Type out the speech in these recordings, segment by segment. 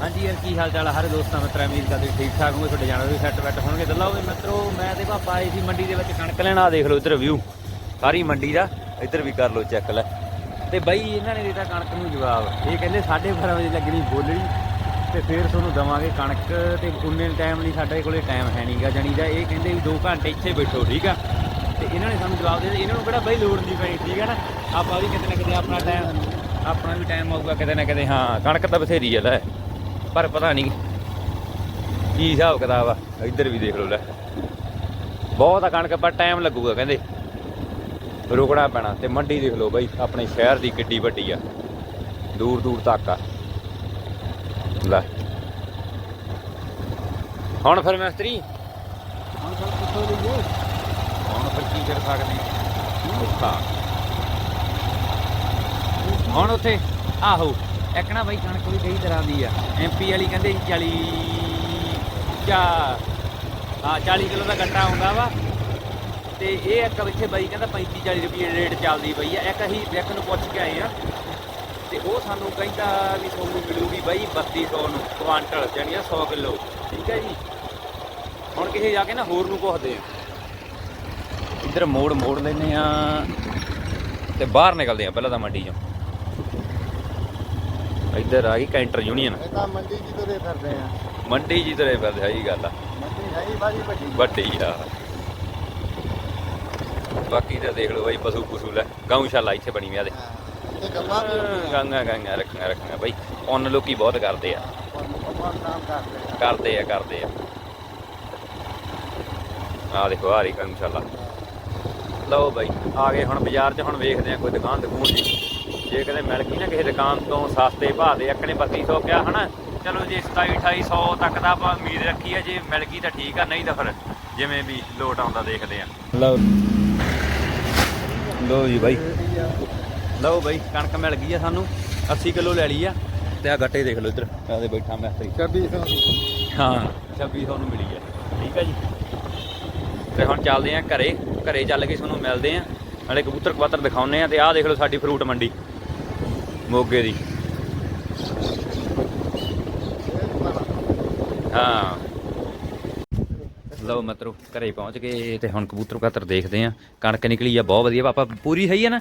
ਹਾਂਜੀ ਯਾਰ, ਕੀ ਹਾਲ ਚਾਲ ਆ? ਦੋਸਤਾਂ ਮਿੱਤਰਾਂ, ਉਮੀਦ ਕਰਦੇ ਠੀਕ ਠਾਕ ਹੋਗੇ ਤੁਹਾਡੇ ਜਾਣਦੇ ਵੀ ਸੈੱਟ ਬੈਟ ਹੋਣਗੇ। ਦੱਲਾ ਹੋਵੇ ਮਿੱਤਰੋ, ਮੈਂ ਤੇ ਪਾਪਾ ਆਏ ਸੀ ਮੰਡੀ ਦੇ ਵਿੱਚ ਕਣਕ ਲੈਣ ਆ ਦੇਖ ਲਓ ਇੱਧਰ ਵਿਊ ਸਾਰੀ ਮੰਡੀ ਦਾ, ਇੱਧਰ ਵੀ ਕਰ ਲਓ ਚੈੱਕ ਲੈ। ਤੇ ਬਾਈ, ਇਹਨਾਂ ਨੇ ਦਿੱਤਾ ਕਣਕ ਨੂੰ ਜਵਾਬ। ਇਹ ਕਹਿੰਦੇ 12:30 ਵਜੇ ਲੱਗਣੀ ਬੋਲਣੀ, ਤੇ ਫਿਰ ਤੁਹਾਨੂੰ ਦਵਾਂਗੇ ਕਣਕ, ਤੇ ਉਨੇ ਟਾਈਮ ਨਹੀਂ ਸਾਡੇ ਕੋਲੇ ਟਾਈਮ ਹੈ ਨਹੀਂਗਾ ਜਾਣੀ ਦਾ ਇਹ ਕਹਿੰਦੇ ਵੀ 2 ਘੰਟੇ ਇੱਥੇ ਬੈਠੋ, ਠੀਕ ਆ? ਤੇ ਇਹਨਾਂ ਨੇ ਸਾਨੂੰ ਜਵਾਬ ਦੇ ਦਿੱਤਾ। ਇਹਨਾਂ ਨੂੰ ਕਿਹੜਾ ਬਾਈ ਲੋੜ ਨਹੀਂ ਪੈਣੀ ਠੀਕ ਆ ਨਾ? ਆਪਾਂ ਵੀ ਕਿਤੇ ਨਾ ਕਿਤੇ ਆਪਣਾ ਟਾਈਮ ਆਪਣਾ ਵੀ ਟਾਈਮ ਆਊਗਾ ਕਿਤੇ ਨਾ ਕਿਤੇ। ਹਾਂ, ਕਣਕ ਤਾਂ ਬਥੇਰੀ ਆ, ਲੈ। ਪਰ ਪਤਾ ਨਹੀਂ ਕੀ ਹਿਸਾਬ ਕਿਤਾਬ ਆ। ਇੱਧਰ ਵੀ ਦੇਖ ਲਓ ਲੈ। ਬਹੁਤ ਆ ਕਣਕ ਪਰ ਟਾਈਮ ਲੱਗੂਗਾ ਕਹਿੰਦੇ। ਰੁਕਣਾ ਪੈਣਾ ਤੇ ਮੰਡੀ ਦੇਖ ਲਓ ਬਾਈ ਆਪਣੇ ਸ਼ਹਿਰ ਦੀ ਕਿੱਡੀ ਵੱਡੀ ਆ। ਦੂਰ ਦੂਰ ਤੱਕ ਆ। ਲੈ। ਹੁਣ ਫਿਰ ਮਿਸਤਰੀ? ਹੁਣ ਸਭ ਕਿੱਥੋਂ ਲਈਏ? ਹੁਣ ਫਿਰ ਕੀ ਕਰ ਸਕਦੇ? ਹਾਂ? ਹੁਣ ਉੱਥੇ ਆਹੋ। ਇੱਕ ਨਾ ਬਾਈ ਕਣਕ ਵੀ ਕਈ ਤਰ੍ਹਾਂ ਦੀ ਆ। ਐਮਪੀ ਵਾਲੀ ਕਹਿੰਦੇ ਸੀ 40 ਚਾ, ਹਾਂ 40 ਕਿਲੋ ਦਾ ਗੱਟਾ ਆਉਂਦਾ ਵਾ। ਤੇ ਇਹ ਇੱਕ ਇੱਥੇ ਬਾਈ ਕਹਿੰਦਾ 35 40 ਰੁਪਏ ਰੇਟ ਚੱਲਦੀ ਪਈ ਆ। ਇੱਕ ਅਸੀਂ ਇੱਕ ਨੂੰ ਪੁੱਛ ਕੇ ਆਏ ਆ। ਤੇ ਉਹ ਸਾਨੂੰ ਕਹਿੰਦਾ ਵੀ ਤੁਹਾਨੂੰ ਮਿਲੂਗੀ ਬਾਈ 3200 ਨੂੰ, ਕੁਆਂਟਲ ਜਾਨੀ ਆ 100 ਕਿਲੋ। ਠੀਕ ਹੈ ਜੀ? ਹੁਣ ਕਿਸੇ ਜਾ ਕੇ ਨਾ ਹੋਰ ਨੂੰ ਪੁੱਛਦੇ ਆ। ਇੱਧਰ ਮੋੜ ਮੋੜ ਲੈਨੇ ਆ ਤੇ ਬਾਹਰ ਨਿਕਲਦੇ ਆ ਪਹਿਲਾਂ ਤਾਂ ਮੰਡੀ ਚੋਂ। ਇੱਧਰ ਆ ਗਈ ਕੈਂਟਰ ਯੂਨੀਅਨ। ਇਹ ਤਾਂ ਮੰਡੀ ਜੀ ਤੁਰੇ ਫਿਰਦੇ ਆ। ਮੰਡੀ ਜੀ ਤਰੇ ਫਿਰਦੇ ਆ ਇਹ ਗੱਲ ਆ। ਮੰਡੀ ਹੈ ਹੀ ਬਾਜੀ ਵੱਡੀ। ਵੱਡੀ ਆ। ਬਾਕੀ ਤਾਂ ਦੇਖ ਲਓ ਬਾਈ ਪਸ਼ੂ ਪਸ਼ੂ ਲੈ ਗਊਸ਼ਾਲਾ ਇੱਥੇ ਬਣੀ ਹੋਈ ਆ ਦੇ। ਤੇ ਗੱਲਾਂ। ਗਾਂਗਾ ਗਾਂਗਾ ਰੱਖੀਆਂ ਰੱਖੀਆਂ ਬਾਈ। ਉਹਨ ਲੋਕੀ ਬਹੁਤ ਕਰਦੇ ਆ। ਕਰਦੇ ਆ ਕਰਦੇ ਆ। ਆ ਦੇਖੋ ਆ ਰਹੀ ਗਊਸ਼ਾਲਾ ਲਓ ਬਾਈ ਆ ਗਏ ਹੁਣ ਬਾਜ਼ਾਰ 'ਚ ਹੁਣ ਵੇਖਦੇ ਆ ਕੋਈ ਦੁਕਾਨ ਦੁਕਾਨ ਜੀ ਜੇ ਕਦੇ ਮਿਲ ਗਈ ਨਾ ਕਿਸੇ ਦੁਕਾਨ ਤੋਂ ਸਸਤੇ ਭਾਅ ਦੇ ਨੇ 3200 ਕਿਹਾ ਹਨਾ? ਚਲੋ ਜੇ 27 2800 ਤੱਕ ਦਾ ਆਪਾਂ ਉਮੀਦ ਰੱਖੀ ਆ ਜੇ ਮਿਲ ਗਈ ਤਾਂ ਠੀਕ ਆ ਨਹੀਂ ਤਾਂ ਫਿਰ ਜਿਵੇਂ ਵੀ ਲੋਟ ਆਉਂਦਾ ਦੇਖਦੇ ਆ। ਲਓ। ਲਓ ਜੀ ਬਾਈ। ਲਓ ਬਾਈ ਕਣਕ ਮਿਲ ਗਈ ਆ ਸਾਨੂੰ 80 ਕਿਲੋ ਲੈ ਲਈ ਆ ਤੇ ਆ ਗੱਟੇ ਦੇਖ ਲਓ ਇੱਧਰ ਆਦੇ ਬੈਠਾ ਮਿਸਤਰੀ 2600 ਹਾਂ। 2600 ਨੂੰ ਮਿਲੀ ਆ। ਠੀਕ ਆ ਜੀ। ਤੇ ਹੁਣ ਚੱਲਦੇ ਆ ਘਰੇ ਘਰੇ ਚੱਲ ਕੇ ਤੁਹਾਨੂੰ ਮਿਲਦੇ ਆ ਨਾਲੇ ਕਬੂਤਰ ਕਵਾਤਰ ਦਿਖਾਉਨੇ ਆ ਤੇ ਆਹ ਦੇਖ ਲਓ ਸਾਡੀ ਫਰੂਟ ਮੰਡੀ। ਮੋਗੇ ਦੀ। ਹਾਂ। ਲਓ ਮਤਰੋ, ਘਰੇ ਪਹੁੰਚ ਗਏ ਤੇ ਹੁਣ ਕਬੂਤਰ ਕਵਾਤਰ ਦੇਖਦੇ ਆ ਕਣਕ ਨਿਕਲੀ ਆ, ਬਹੁਤ ਵਧੀਆ। ਪਾਪਾ, ਪੂਰੀ ਹੈ ਆ ਨਾ?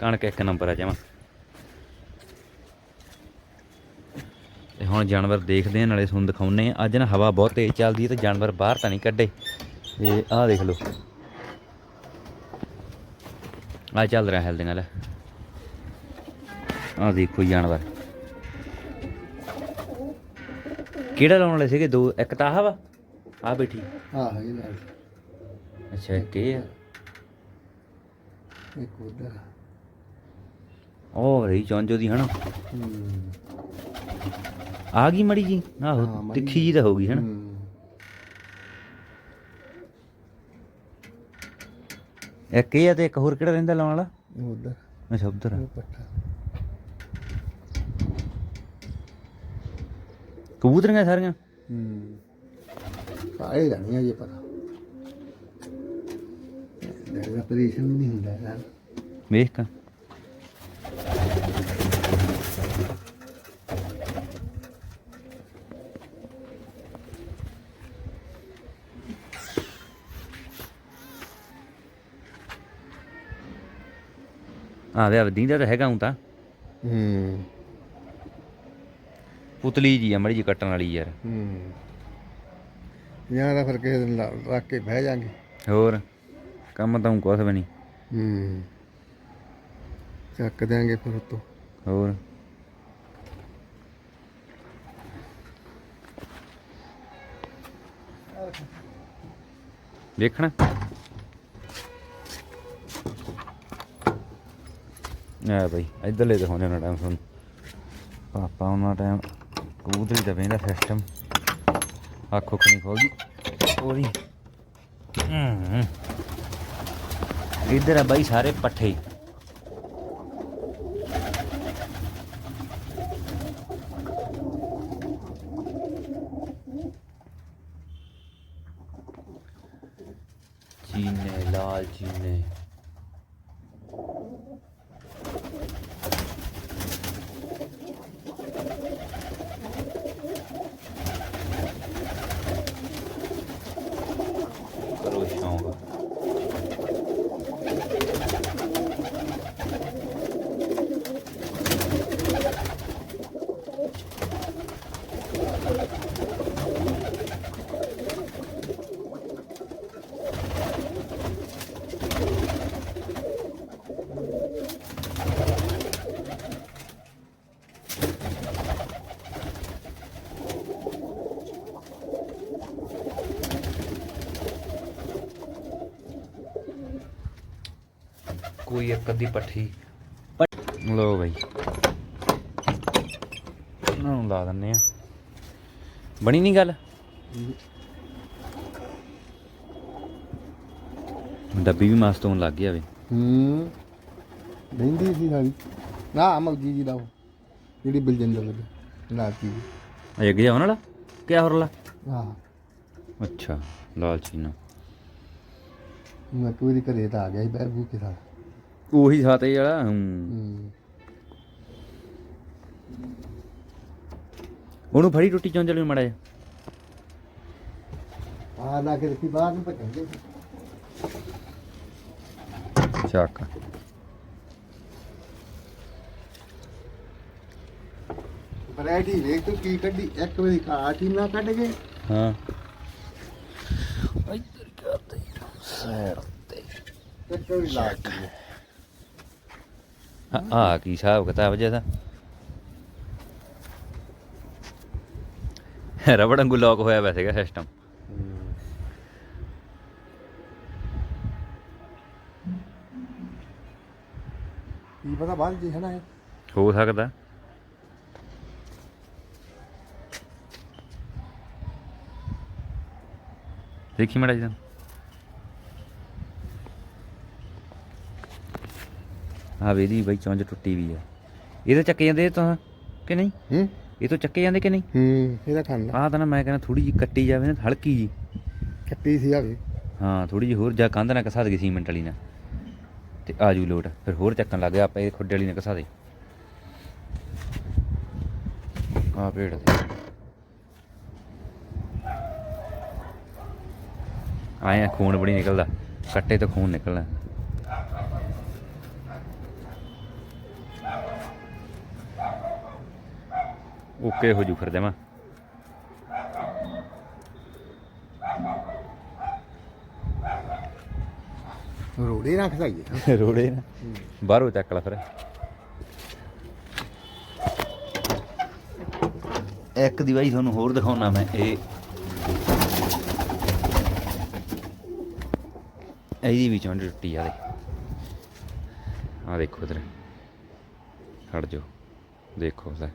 ਕਣਕ ਇੱਕ ਨੰਬਰ ਆ ਜਮਾ। ਤੇ ਹੁਣ ਜਾਨਵਰ ਦੇਖਦੇ ਆ ਨਾਲੇ ਤੁਹਾਨੂੰ ਦਿਖਾਉਨੇ ਆ ਅੱਜ ਨਾ ਹਵਾ ਬਹੁਤ ਤੇਜ਼ ਚੱਲਦੀ ਹੈ ਤੇ ਜਾਨਵਰ ਬਾਹਰ ਤਾਂ ਨਹੀਂ ਕੱਢੇ। ਤੇ ਆਹ ਦੇਖ ਲਓ। ਆ ਚੱਲ ਰਿਹਾ ਹੈਲਦੀਆਂ ਲੈ ਆਹ ਦੇਖੋ ਜਾਨਵਰ। ਕਿਹੜਾ ਲਾਉਣ ਵਾਲੇ ਸੀਗੇ? ਦੋ ਇੱਕ ਤਾਂ ਆਹ ਵਾ? ਆ ਬੈਠੀ। ਆਹ ਇਹ ਨਾਲ। ਅੱਛਾ ਇੱਕ ਇਹ ਆ। ਇੱਕ ਉਧਰ ਉਹ ਰਹੀ ਚੌਂਜੋ ਦੀ ਹਨਾ? ਹੂੰ। ਆ ਗਈ ਮੜੀ ਜੀ? ਹਾਂ, ਆਹੋ ਤਿੱਖੀ ਜੀ ਤਾਂ ਹੋ ਗਈ ਹਨਾ? ਹੂੰ। ਇੱਕ ਇਹ ਆ ਤੇ ਇੱਕ ਹੋਰ ਕਿਹੜਾ ਰਹਿੰਦਾ ਲਾਉਣ ਵਾਲਾ? ਉਧਰ। ਅੱਛਾ ਉਧਰ ਪੱਠਾ। ਕਬੂਤਰੀਆਂ ਸਾਰੀਆਂ? ਹੂੰ। ਆਏ ਜਾਣੀ ਇਹ ਪਤਾ। ਦੇਖਦਾ ਪਰੇਸ਼ਾਨ ਨਹੀਂ ਹੁੰਦਾ ਯਾਰ ਵੇਖ ਕਾ। ਆ ਵੇ ਦੀਂਦਾ ਤਾਂ ਹੈਗਾ ਹੂੰ ਤਾਂ। ਹੂੰ। ਪੁਤਲੀ ਜੀ ਆ ਮੜੀ ਜੀ ਕੱਟਣ ਵਾਲੀ ਯਾਰ। ਹੂੰ। ਤਾਂ ਫਿਰ ਕਿਸੇ ਦਿਨ ਲਾ- ਰੱਖ ਕੇ ਬਹਿ ਜਾਾਂਗੇ। ਹੋਰ ਕੰਮ ਤਾਂ ਊਂ ਕੁਛ ਵੀ ਨਹੀਂ। ਹੂੰ। ਚੱਕ ਦਿਆਂਗੇ ਫਿਰ ਉਤੋਂ। ਹੋਰ। ਦੇਖਣਾ। ਆ ਬਈ ਇਧਰਲੇ ਦਿਖਾਉਣੇ ਨਾ ਟਾਈਮ ਤੁਹਾਨੂੰ। ਪਾਪਾ ਉਹਨਾਂ ਟਾਈਮ। ਕਬੂਤਰੀ ਦਾ ਪੈਂਦਾ ਸਿਸਟਮ ਅੱਖੋਂ ਖਣੀ ਖੋਲਦੀ ਉਹਦੀ ਹੂੰ ਇੱਧਰ ਆ ਬਾਈ ਸਾਰੇ ਪੱਠੇ ਚੀਨੇ ਲਾਲ ਚੀਨੇ ਕੋਈ ਇੱਕ ਅੱਧੀ ਪੱਠੀ। ਲੋ ਬਈ। ਇਹਨਾਂ ਨੂੰ ਲਾ ਦਿੰਨੇ ਆ ਬਣੀ ਨਹੀਂ ਗੱਲ? ਡੱਬੀ ਵੀ ਮਸਤ ਹੋਣ ਲੱਗ ਗਿਆ ਵੇ। ਹੂੰ। ਬਹਿੰਦੀ ਸੀ ਸਾਡੀ ਨਾ ਮਲਜੀ ਜੀ ਦਾ ਉਹ, ਜਿਹੜੀ ਬਲਜਿੰਦਰ ਵਾਲੀ ਲਾਤੀ। ਅਜੇ ਗਿਆ ਉਹਨਾਂ ਵਾਲਾ ਕਿਆ ਹੋਰ ਲਾ? ਹਾਂ ਅੱਛਾ ਲਾਲ ਚੀਨਾ ਮੈਂ ਕੋਈ ਦੀ ਘਰੇ ਤਾਂ ਆ ਗਿਆ ਸੀ ਬਹਿ ਬੂ ਕੇ ਉਹੀ ਸਾਤੇ ਵਾਲਾ ਹੂੰ। ਹੂੰ ਉਹਨੂੰ ਫੜੀ ਟੁੱਟੀ ਚੋਂ ਚੱਲ ਮੜਾ ਜਾ ਆ ਲਾ ਕੇ ਰੱਖੀ ਬਾਹਰ ਨੂੰ ਭੱਜਣਗੇ ਚੱਕ। ਵੈਰਾਈਟੀ ਵੇਖ ਤੂੰ ਕੀ ਕੱਢੀ ਇੱਕ ਵਾਰੀ ਕਾਟ ਹੀ ਨਾ ਕੱਢ ਗਏ ਹਾਂ। ਇੱਧਰ ਕਰਦੇ ਸਾਈਡ ਤੇ ਇੱਕ ਵਾਰੀ ਲਾ ਕੇ। ਆ ਕੀ ਹਿਸਾਬ ਕਿਤਾਬ ਜਿਹਾ ਰਬੜ ਵਾਂਗੂ ਲੋਕ ਹੋਇਆ ਵੈਸੇਗਾ ਸਿਸਟਮ ਕੀ ਪਤਾ ਬਾਅਦ ਜੀ ਹੈ ਨਾ ਇਹ? ਹੋ ਸਕਦਾ। ਦੇਖੀ ਮੜਾ ਜੀ ਆ ਵੇਦੀ ਬਈ ਚੌਂਜ ਟੁੱਟੀ ਵੀ ਆ। ਇਹਦੇ ਚੱਕੇ ਜਾਂਦੇ ਤਾਂ ਕਿ ਨਹੀਂ? ਹੂੰ। ਇਹ ਤੋਂ ਚੱਕੇ ਜਾਂਦੇ ਕਿ ਨਹੀਂ? ਹੂੰ ਇਹਦਾ ਖਾਣਾ ਆਹ ਤਾਂ ਨਾ ਮੈਂ ਕਹਿੰਦਾ ਥੋੜੀ ਜਿਹੀ ਕੱਟੀ ਜਾਵੇ ਨਾ ਹਲਕੀ ਜੀ ਕੱਟੀ ਸੀ ਆਵੇ ਹਾਂ ਥੋੜੀ ਜਿਹੀ ਹੋਰ ਜਾ ਕੰਧ ਨਾਲ ਕਸਾ ਦੇ ਸੀਮੈਂਟ ਵਾਲੀ ਨਾਲ। ਤੇ ਆਜੂ ਲੋਟ ਫਿਰ ਹੋਰ ਚੱਕਣ ਲੱਗ ਗਿਆ ਆਪਾਂ ਇਹ ਖੁੱਡੇ ਵਾਲੀ ਨਾਲ ਕਸਾ ਦੇ। ਆ। ਦੇ ਆਇਆ ਖੂਨ ਬੜੀ ਨਿਕਲਦਾ ਕੱਟੇ ਤੋਂ ਖੂਨ ਨਿਕਲਣਾ ਓਕੇ ਹੋ ਜੂ ਫਿਰ ਦੇਵਾਂ ਰੋੜੇ ਰੱਖ ਸਾਈਏ ਰੋੜੇ ਨਾ। ਬਾਹਰੋਂ ਚੱਕ ਲਾ ਫਿਰ। ਇੱਕ ਦਿਵਾਈ ਤੁਹਾਨੂੰ ਹੋਰ ਦਿਖਾਉਣਾ ਮੈਂ ਇਹ। ਇਹਦੀ ਵੀ ਚੌਂਡ ਟੁੱਟੀ ਆ ਦੇ ਆ ਦੇਖੋ ਇਧਰ। ਖੜ ਜਾਓ। ਦੇਖੋ ਲੈ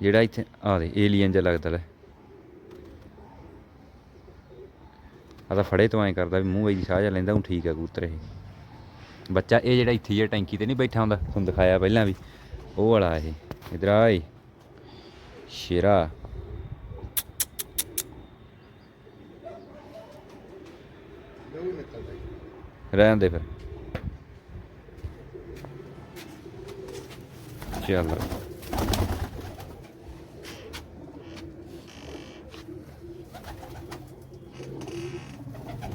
ਜਿਹੜਾ ਇੱਥੇ ਆ ਦੇ ਏਲੀਅਨ ਜਿਹਾ ਲੱਗਦਾ ਲੈ। ਆ ਤਾਂ ਫੜੇ ਤੋਂ ਐਂ ਕਰਦਾ ਵੀ ਮੂੰਹ ਐ ਜੀ ਸਾਹ ਜਾ ਲੈਂਦਾ, ਹੁਣ ਠੀਕ ਆ ਕਬੂਤਰ ਇਹ। ਬੱਚਾ, ਇਹ ਜਿਹੜਾ ਇੱਥੇ ਜਿਹੜਾ ਟੈਂਕੀ ਤੇ ਨਹੀਂ ਬੈਠਾ ਹੁੰਦਾ, ਤੁਹਾਨੂੰ ਦਿਖਾਇਆ ਪਹਿਲਾਂ ਵੀ, ਉਹ ਵਾਲਾ ਇਹ, ਇਧਰ ਆਏ ਸ਼ੇਰਾ। ਰਹਿਣ ਦੇ ਫਿਰ। ਚੱਲ।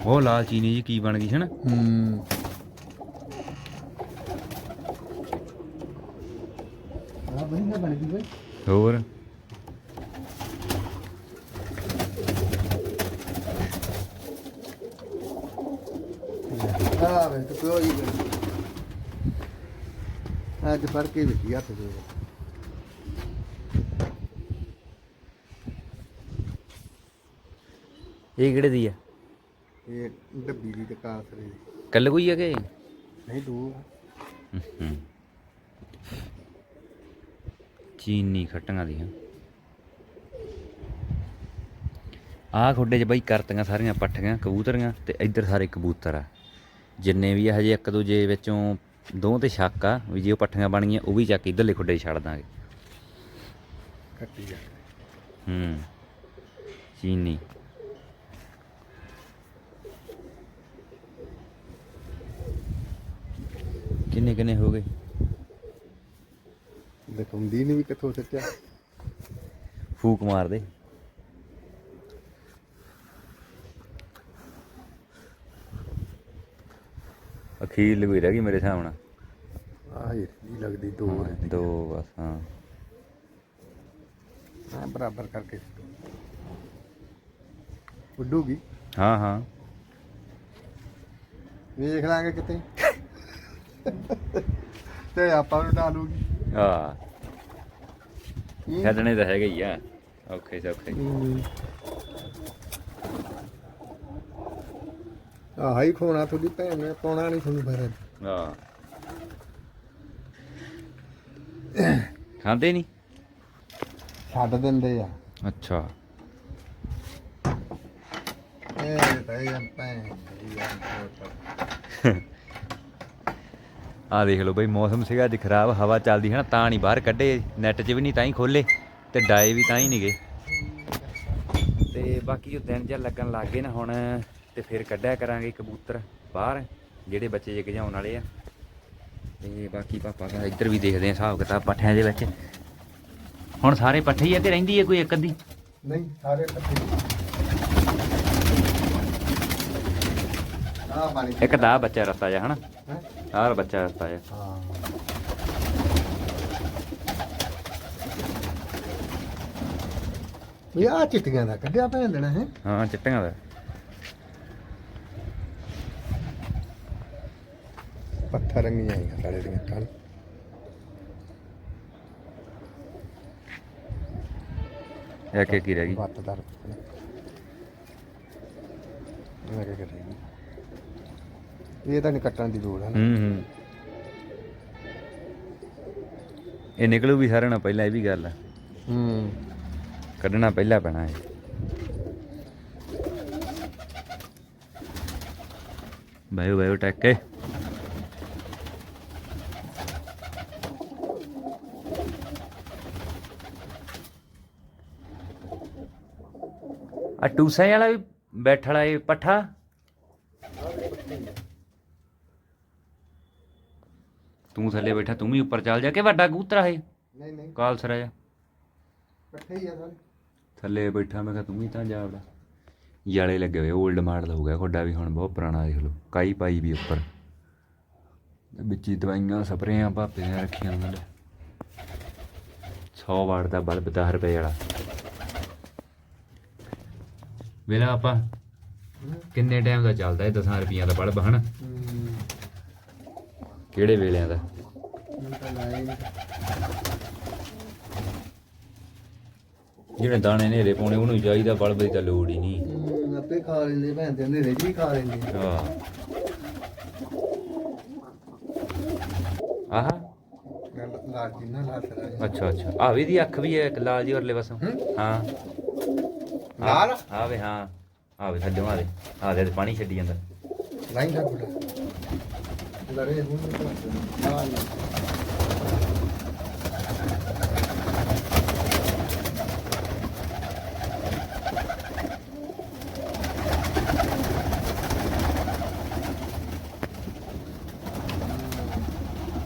ਉਹ ਲਾਲ ਚੀਨੀ ਜੀ ਕੀ ਬਣ ਗਈ ਹੈ ਨਾ? ਹੂੰ। ਆ ਬਹਿੰਦਾ ਬਣ ਗਈ ਓਏ ਹੋਰ? ਆ ਵੇ ਤੂੰ ਕੋਈ ਅੱਜ ਫੜ ਕੇ ਵਿੱਚ ਹੱਥ ਦੇ ਇਹ ਕਿਹੜੇ ਦੀ ਆ? ਇਹ ਡੱਬੀ ਦੀ ਦੁਕਾਨ ਸਰੇ ਕੱਲ ਕੋਈ ਆ ਕਿ ਨਹੀਂ ਦੂ। ਹੂੰ ਚੀਨੀ ਖੱਟੀਆਂ ਦੀਆਂ। ਆਹ ਖੁੱਡੇ 'ਚ ਬਈ ਕਰਤੀਆਂ ਸਾਰੀਆਂ ਪੱਠੀਆਂ ਕਬੂਤਰੀਆਂ ਤੇ ਇੱਧਰ ਸਾਰੇ ਕਬੂਤਰ ਆ। ਜਿੰਨੇ ਵੀ ਆ ਹਜੇ ਇੱਕ ਦੂਜੇ ਵਿੱਚੋਂ ਦੋ ਤੇ ਸ਼ੱਕ ਆ ਵੀ ਜੇ ਉਹ ਪੱਠੀਆਂ ਬਣ ਗਈਆਂ ਉਹ ਵੀ ਚੱਕ ਇੱਧਰਲੇ ਖੁੱਡੇ 'ਚ ਛੱਡ ਦਾਂਗੇ। ਕੱਟੀ ਜਾ ਹੂੰ। ਚੀਨੀ। ਕਿੰਨੇ ਕਿੰਨੇ ਹੋ ਗਏ? ਦਿਖਾਉਂਦੀ ਨਹੀਂ ਵੀ ਕਿੱਥੋਂ ਸੱਚਾ ਫੂਕ ਮਾਰ ਦੇ। ਅਖੀਰ ਲਈ ਰਹਿ ਗਈ ਮੇਰੇ ਨਾਲ ਆਹ ਨਹੀਂ ਲੱਗਦੀ ਦੋ ਦੋ ਬਸ ਹਾਂ। ਹਾਂ ਬਰਾਬਰ ਕਰਕੇ। ਉੱਡੂਗੀ? ਹਾਂ ਹਾਂ। ਵੇਖ ਲਾਂਗੇ ਕਿਤੇ। ਤੇ ਆਪਾਂ ਨੂੰ ਡਾਲੂਗੀ ਆ ਹੂੰ। ਛੱਡਣੇ ਤਾਂ ਹੈਗੇ ਹੀ ਆ। ਔਖੇ ਸੌਖੇ। ਆਹ ਹੀ ਖੋਣਾ ਤੁਹਾਡੀ ਭੈਣ ਨੇ ਪਾਉਣਾ ਨਹੀਂ ਤੁਹਾਨੂੰ ਫਿਰ। ਹਾਂ। ਖਾਂਦੇ ਨਹੀਂ? ਛੱਡ ਦਿੰਦੇ ਆ। ਅੱਛਾ। ਇਹ ਤਾਂ ਇਹ ਭੈਣ ਦੀ ਆ। ਆ ਦੇਖ ਲਓ ਬਈ ਮੌਸਮ ਸੀਗਾ ਅੱਜ ਖਰਾਬ ਹਵਾ ਚੱਲਦੀ ਹੈ ਨਾ ਤਾਂ ਨਹੀਂ ਬਾਹਰ ਕੱਢੇ ਨੈਟ 'ਚ ਵੀ ਨਹੀਂ ਤਾਂ ਹੀ ਖੋਲੇ ਤੇ ਡਾਏ ਵੀ ਤਾਂ ਹੀ ਨਹੀਂ ਗਏ। ਤੇ ਬਾਕੀ ਉਹ ਦਿਨ ਜਿਹਾ ਲੱਗਣ ਲੱਗ ਗਏ ਨਾ ਹੁਣ ਤੇ ਫਿਰ ਕੱਢਿਆ ਕਰਾਂਗੇ ਕਬੂਤਰ ਬਾਹਰ ਜਿਹੜੇ ਬੱਚੇ ਜੇ ਗਜਾਉਣ ਵਾਲੇ ਆ। ਤੇ ਬਾਕੀ ਪਾਪਾ ਦਾ ਇੱਧਰ ਵੀ ਦੇਖਦੇ ਆ ਹਿਸਾਬ ਕਿਤਾਬ ਪੱਠਿਆਂ ਦੇ ਵਿੱਚ। ਹੁਣ ਸਾਰੇ ਪੱਠੇ ਹੀ ਆ ਤੇ ਰਹਿੰਦੀ ਹੈ ਕੋਈ ਇੱਕ ਅੱਧੀ? ਨਹੀਂ ਸਾਰੇ ਇਕੱਠੇ ਆ ਇੱਕ ਦਾ ਬੱਚਾ ਰਸਤਾ ਜਾ ਹਨਾ? ਆਹ ਬੱਚਾ ਰਸਤਾ ਜਾ ਹਾਂ। ਵੀ ਆ ਚਿੱਟੀਆਂ ਦਾ ਕੱਢਿਆ ਭੈਣ ਦੇਣਾ ਹੈ? ਹਾਂ ਚਿੱਟੀਆਂ ਦਾ। ਪੱਥਰ ਰੰਗੀਆਂ ਆਈਆਂ ਸਾਡੇ ਦੀਆਂ ਕੱਲ ਇੱਕ ਇੱਕ ਹੀ ਰਹਿ ਗਈ? ਵੱਤਦਾਰ ਮੈਂ ਕਿਹਾ ਕਰਾਂਗੀ ਇਹ ਤਾਂ ਨਹੀਂ ਕੱਟਣ ਦੀ ਲੋੜ ਹੈ ਨਾ। ਹੂੰ ਹੂੰ। ਇਹ ਨਿਕਲੂ ਵੀ ਸਾਰਿਆਂ ਨਾਲ ਪਹਿਲਾਂ ਇਹ ਵੀ ਗੱਲ ਆ ਹੂੰ। ਕੱਢਣਾ ਪਹਿਲਾਂ ਪੈਣਾ ਇਹ। ਬਾਇਓ ਬਾਇਓ ਟੈਕ ਕੇ। ਆ ਟੂਸੇ ਵਾਲਾ ਵੀ ਬੈਠੜਾ ਇਹ ਪੱਠਾ। ਤੂੰ ਥੱਲੇ ਬੈਠਾ ਤੂੰ ਵੀ ਉੱਪਰ ਚੱਲ ਜਾ ਕੇ ਵੱਡਾ ਕਬੂਤਰ ਹੈ ਨਹੀਂ ਨਹੀਂ। ਕਾਲਸਰਾ ਜਾ। ਇਕੱਠੇ ਹੀ ਆ ਸਾਰੇ। ਥੱਲੇ ਬੈਠਾ ਮੈਂ ਕਿਹਾ ਤੂੰ ਵੀ ਤਾਂ ਜਾ ਵੜਾ ਯਾਲੇ ਲੱਗੇ ਹੋਏ 올ਡ ਮਾਡਲ ਹੋ ਗਿਆ ਤੁਹਾਡਾ ਵੀ ਹੁਣ ਬਹੁਤ ਪੁਰਾਣਾ ਦੇਖ ਲਓ ਕਾਈ ਪਾਈ ਵੀ ਉੱਪਰ। ਵਿੱਚ ਹੀ ਦਵਾਈਆਂ ਸਪਰੇਆਂ ਭਾਪੇ ਨੇ ਰੱਖੀਆਂ ਉਹਨਾਂ ਨੇ। 100 ਵਾਟ ਦਾ ਬਲਬ 10 ਰੁਪਏ ਵਾਲਾ। ਵੇਲਾ ਆਪਾਂ ਕਿੰਨੇ ਟਾਈਮ ਦਾ ਚੱਲਦਾ ਇਹ 10 ਰੁਪਈਆਂ ਦਾ ਬਲਬ ਹਨ? ਕਿਹੜੇ ਵੇਲਿਆਂ ਦਾ? ਹੀ ਨਹੀਂ ਜਿਹੜੇ ਦਾਣੇ ਨੇਰੇ ਪਾਉਣੇ ਉਹਨੂੰ ਹੀ ਚਾਹੀਦਾ ਬਲਬ ਦੀ ਤਾਂ ਲੋੜ ਹੀ ਨਹੀਂ। ਹੂੰ, ਆਪੇ ਖਾ ਲੈਂਦੇ ਭੈਣ ਦੇ ਹਨੇਰੇ 'ਚ ਵੀ ਖਾ ਲੈਂਦੇ। ਆਹ। ਆਹ ਲਾਲ ਜੀ ਨਾ ਲਾਲ ਤਰਾ ਅੱਛਾ ਅੱਛਾ। ਆ ਵੀ ਦੀ ਅੱਖ ਵੀ ਹੈ ਇੱਕ ਲਾਲ ਜੀ ਵਰਲੇ ਪਾਸੋਂ। ਹੂੰ? ਹਾਂ। ਲਾਲ? ਆ ਵੇ ਹਾਂ। ਆ ਵੇ ਥੱਲੇ ਆ ਦੇ ਆ ਦੇ ਪਾਣੀ ਛੱਡੀ ਜਾਂਦਾ। ਲਾਈਨ ਦਾ ਗੁੱਡਾ ਲੜੇ ਹੁਣ ਲਾਲ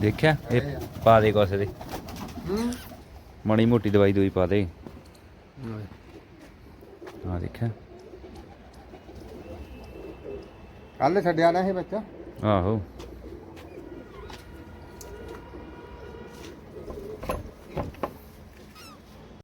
ਦੇਖਿਆ? ਇਹ ਪਾ ਦੇ ਕੋਸੇ ਦੇ ਹੂੰ? ਮਾੜੀ ਮੋਟੀ ਦਵਾਈ ਦੋਈ ਪਾ ਦੇ। ਆ ਦੇਖਿਆ। ਕੱਲ ਛੱਡਿਆ ਨਾ ਇਹ ਬੱਚਾ। ਆਹੋ।